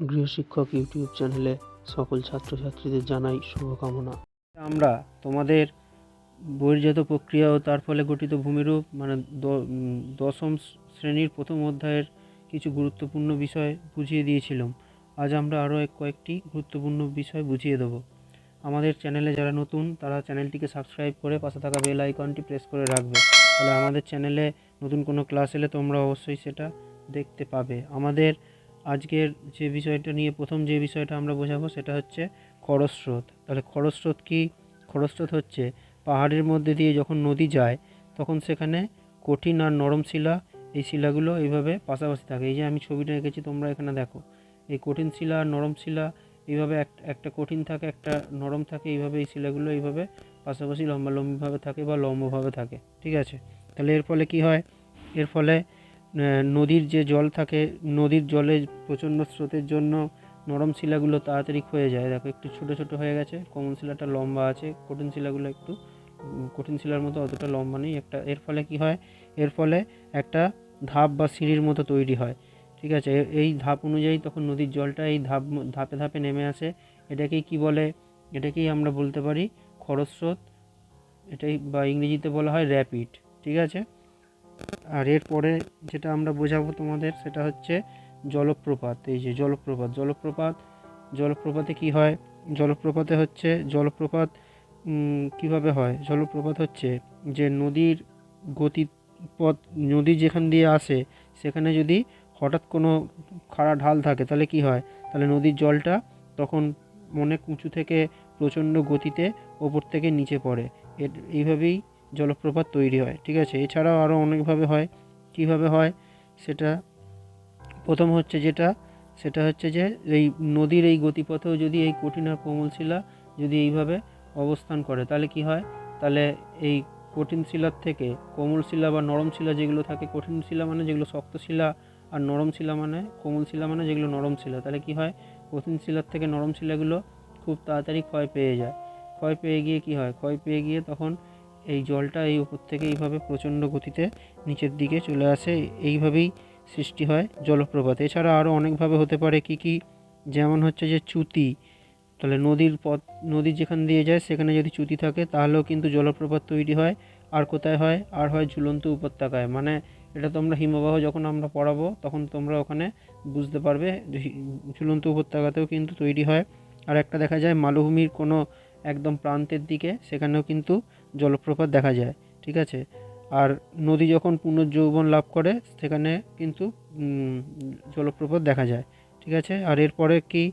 গৃহশিক্ষক YouTube চ্যানেলে সকল ছাত্রছাত্রীদের জানাই শুভকামনা। আমরা তোমাদের বহির্জাত প্রক্রিয়া ও তার ফলে গঠিত ভূমিরূপ মানে দশম শ্রেণির প্রথম অধ্যায়ের কিছু গুরুত্বপূর্ণ বিষয় বুঝিয়ে দিয়েছিলাম। আজ আমরা আরও কয়েকটি গুরুত্বপূর্ণ বিষয় বুঝিয়ে দেবো। আমাদের চ্যানেলে যারা নতুন, তারা চ্যানেলটিকে সাবস্ক্রাইব করে পাশে থাকা বেল আইকনটি প্রেস করে রাখবে। তাহলে আমাদের চ্যানেলে নতুন কোনো ক্লাস এলে তোমরা অবশ্যই সেটা দেখতে পাবে। আমাদের আজকের যে বিষয়টা নিয়ে প্রথম যে বিষয়টা আমরা বোঝাবো সেটা হচ্ছে খরস্রোত। তাহলে খরস্রোত কি? খরস্রোত হচ্ছে পাহাড়ের মধ্যে দিয়ে যখন নদী যায়, তখন সেখানে কঠিন আর নরম শিলা, এই শিলাগুলো এইভাবে পাশাপাশি থাকে। এই যে আমি ছবিটা এঁকেছি, তোমরা এখানে দেখো। এই কঠিন শিলা আর নরম শিলা, এইভাবে এক- একটা কঠিন থাকে, একটা নরম থাকে, এইভাবে এই শিলাগুলো এইভাবে পাশাপাশি লম্বালম্বিভাবে থাকে বা লম্বভাবে থাকে। ঠিক আছে? তাহলে এর ফলে কি হয়? এর ফলে নদীর যে জল থাকে, নদীর জলে প্রচণ্ড স্রোতের জন্য নরম শিলাগুলো তাড়াতাড়ি ক্ষয়ে যায়। দেখো, একটু ছোট ছোট হয়ে গেছে, কমন শিলাটা লম্বা আছে, কঠিন শিলাগুলো একটু কঠিন শিলার মতো অতটা লম্বা নেই। একটা, এর ফলে কি হয়? এর ফলে একটা ধাপ বা সিঁড়ির মতো তৈরি হয়, ঠিক আছে? এই ধাপ অনুযায়ী তখন নদীর জলটা এই ধাপ, ধাপে ধাপে নেমে আসে। এটাকেই কি বলে? এটাকেই আমরা বলতে পারি খরস্রোত। এটাই বা ইংরেজিতে বলা হয় র্যাপিড ঠিক আছে? আর এরপরে যেটা আমরা বোঝাবো তোমাদের সেটা হচ্ছে জলপ্রপাত, এই যে জলপ্রপাত জলপ্রপাত, জলপ্রপাতে কি হয়? জলপ্রপাতে হচ্ছে, জলপ্রপাত কীভাবে হয়? জলপ্রপাত হচ্ছে যে নদীর গতিপথ, নদী যেখান দিয়ে আসে, সেখানে যদি হঠাৎ কোনো খাড়া ঢাল থাকে, তাহলে কি হয়? তাহলে নদীর জলটা তখন অনেক উঁচু থেকে প্রচণ্ড গতিতে ওপর থেকে নিচে পড়ে। এইভাবেই জলপ্রপাত তৈরি হয়, ঠিক আছে? এছাড়াও আরও অনেকভাবে হয়। কীভাবে হয়? সেটা প্রথম হচ্ছে যেটা, সেটা হচ্ছে যে এই নদীর এই গতিপথেও যদি এই কঠিন আর কোমল শিলা যদি এইভাবে অবস্থান করে, তাহলে কি হয়? তাহলে এই কঠিন শিলার থেকে কোমল শিলা বা নরম শিলা যেগুলো থাকে, কঠিন শিলা মানে যেগুলো শক্ত শিলা আর নরম শিলা মানে কোমল শিলা মানে যেগুলো নরম শিলা, তাহলে কি হয়? কঠিন শিলার থেকে নরম শিলাগুলো খুব তাড়াতাড়ি ক্ষয় পেয়ে যায়। ক্ষয় পেয়ে গিয়ে কি হয়? ক্ষয় পেয়ে গিয়ে তখন এই জলটা এই উপর থেকে এইভাবে প্রচণ্ড গতিতে নিচের দিকে চলে আসে, এইভাবেই সৃষ্টি হয় জলপ্রপাত। এছাড়া আরও অনেকভাবে হতে পারে কি কি? যেমন হচ্ছে যে চ্যুতি তাহলে নদীর পথ, নদী যেখান দিয়ে যায় সেখানে যদি চ্যুতি থাকে তাহলেও কিন্তু জলপ্রপাত তৈরি হয়, আর কোথায় হয়? আর হয় ঝুলন্ত উপত্যকায়। মানে এটা তোমরা হিমবাহ যখন আমরা পড়াবো তখন তোমরা ওখানে বুঝতে পারবে ঝুলন্ত উপত্যকাতেও কিন্তু তৈরি হয়। আর একটা দেখা যায় মালভূমির কোনো একদম প্রান্তের দিকে, সেখানেও কিন্তু জলপ্রপাত দেখা যায়, ঠিক আছে? আর নদী যখন পুনর্যৌবন লাভ করে, সেখানে কিন্তু জলপ্রপাত দেখা যায়, ঠিক আছে? আর এরপরে কি?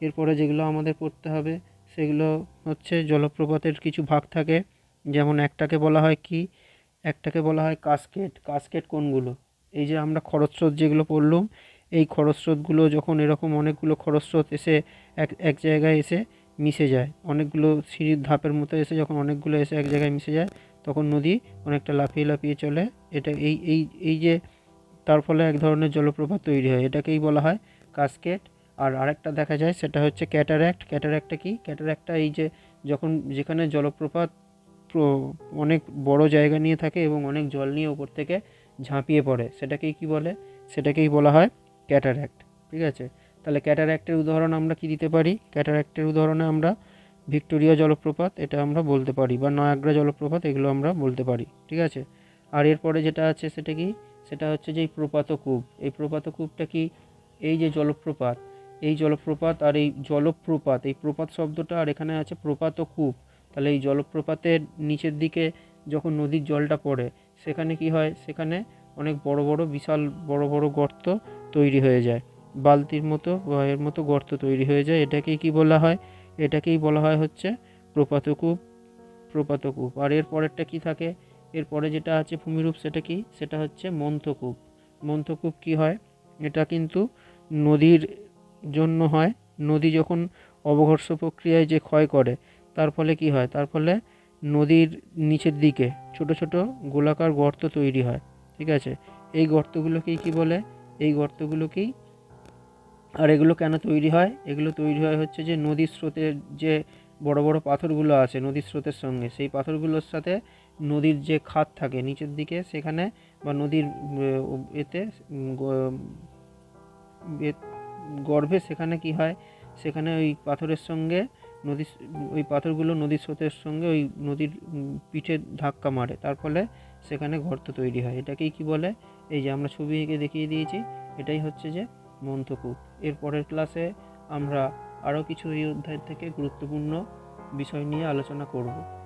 এরপরে যেগুলো আমাদের পড়তে হবে, সেগুলো হচ্ছে জলপ্রপাতের কিছু ভাগ থাকে, যেমন একটাকে বলা হয় কি? একটাকে বলা হয় কাসকেট কাসকেট কোনগুলো? এই যে আমরা খরস্রোত যেগুলো পড়লাম, এই খরস্রোতগুলো যখন এরকম অনেকগুলো খরস্রোত এসে এক এক জায়গায় এসে মিশে যায়। অনেকগুলো সিঁড়ির ধাপের মতো এসে যখন অনেকগুলো এসে এক জায়গায় মিশে যায়, তখন নদী অনেকটা লাফিয়ে লাফিয়ে চলে। এটা এই এই এই যে তার ফলে এক ধরনের জলপ্রপাত তৈরি হয়, এটাকেই বলা হয় কাসকেট আর আরেকটা দেখা যায়, সেটা হচ্ছে ক্যাটার্যাক্ট ক্যাটার্যাক্টটা কি? ক্যাটার্যাক্টটা এই যে যখন যেখানে জলপ্রপাত অনেক বড় জায়গা নিয়ে থাকে এবং অনেক জল নিয়ে ওপর থেকে ঝাঁপিয়ে পড়ে, সেটাকেই কি বলে? সেটাকেই বলা হয় ক্যাটার্যাক্ট ঠিক আছে? তাহলে ক্যাটার্যাক্টের উদাহরণ আমরা কি দিতে পারি? ক্যাটার্যাক্টের উদাহরণে আমরা ভিক্টোরিয়া জলপ্রপাত, এটা আমরা বলতে পারি, বা নয়াগ্রা জলপ্রপাত, এগুলো আমরা বলতে পারি, ঠিক আছে? আর এরপরে যেটা আছে সেটা কি? সেটা হচ্ছে যে এই প্রপাতকূপ, এই প্রপাতকূপটা কি? এই যে জলপ্রপাত, এই জলপ্রপাত আর এই জলপ্রপাত, এই প্রপাত শব্দটা আর এখানে আছে প্রপাতকূপ, তাহলে এই জলপ্রপাতের নিচের দিকে যখন নদীর জলটা পড়ে, সেখানে কি হয়? সেখানে অনেক বড় বড়, বিশাল বড় বড় গর্ত তৈরি হয়ে যায়। বালতির মতো বা এর মতো গর্ত তৈরি হয়ে যায়। এটাকেই কি বলা হয়? এটাকেই বলা হয় হচ্ছে প্রপাতকূপ প্রপাতকূপ। আর এর পরেরটা কি থাকে? এরপরে যেটা আছে ভূমিরূপ, সেটা কি? সেটা হচ্ছে মন্থকূপ। মন্থকূপ কি হয়? এটা কিন্তু নদীর জন্য হয়। নদী যখন অবঘর্ষ প্রক্রিয়ায় যে ক্ষয় করে, তার ফলে কি হয়? তার ফলে নদীর নিচের দিকে ছোট ছোট গোলাকার গর্ত তৈরি হয়। ঠিক আছে? এই গর্তগুলোকেই কি বলে? এই গর্তগুলোকেই আর এগুলো কেন তৈরি হয়? এগুলো তৈরি হয় হচ্ছে যে নদীর স্রোতের যে বড় বড় পাথরগুলো আছে নদীর স্রোতের সঙ্গে, সেই পাথরগুলোর সাথে নদীর যে খাত থাকে নিচের দিকে, সেখানে বা নদীর এতে গর্ভে সেখানে কি হয়? সেখানে ওই পাথরের সঙ্গে নদী ওই পাথরগুলো নদীর স্রোতের সঙ্গে ওই নদীর পিঠে ধাক্কা মারে, তার ফলে সেখানে গর্ত তৈরি হয়। এটাকেই কি বলে? এই যে আমরা ছবি এঁকে দেখিয়ে দিয়েছি, এটাই হচ্ছে যে মন্তকূপ এর পরের ক্লাসে আমরা আরও কিছু এই অধ্যায় থেকে গুরুত্বপূর্ণ বিষয় নিয়ে আলোচনা করব।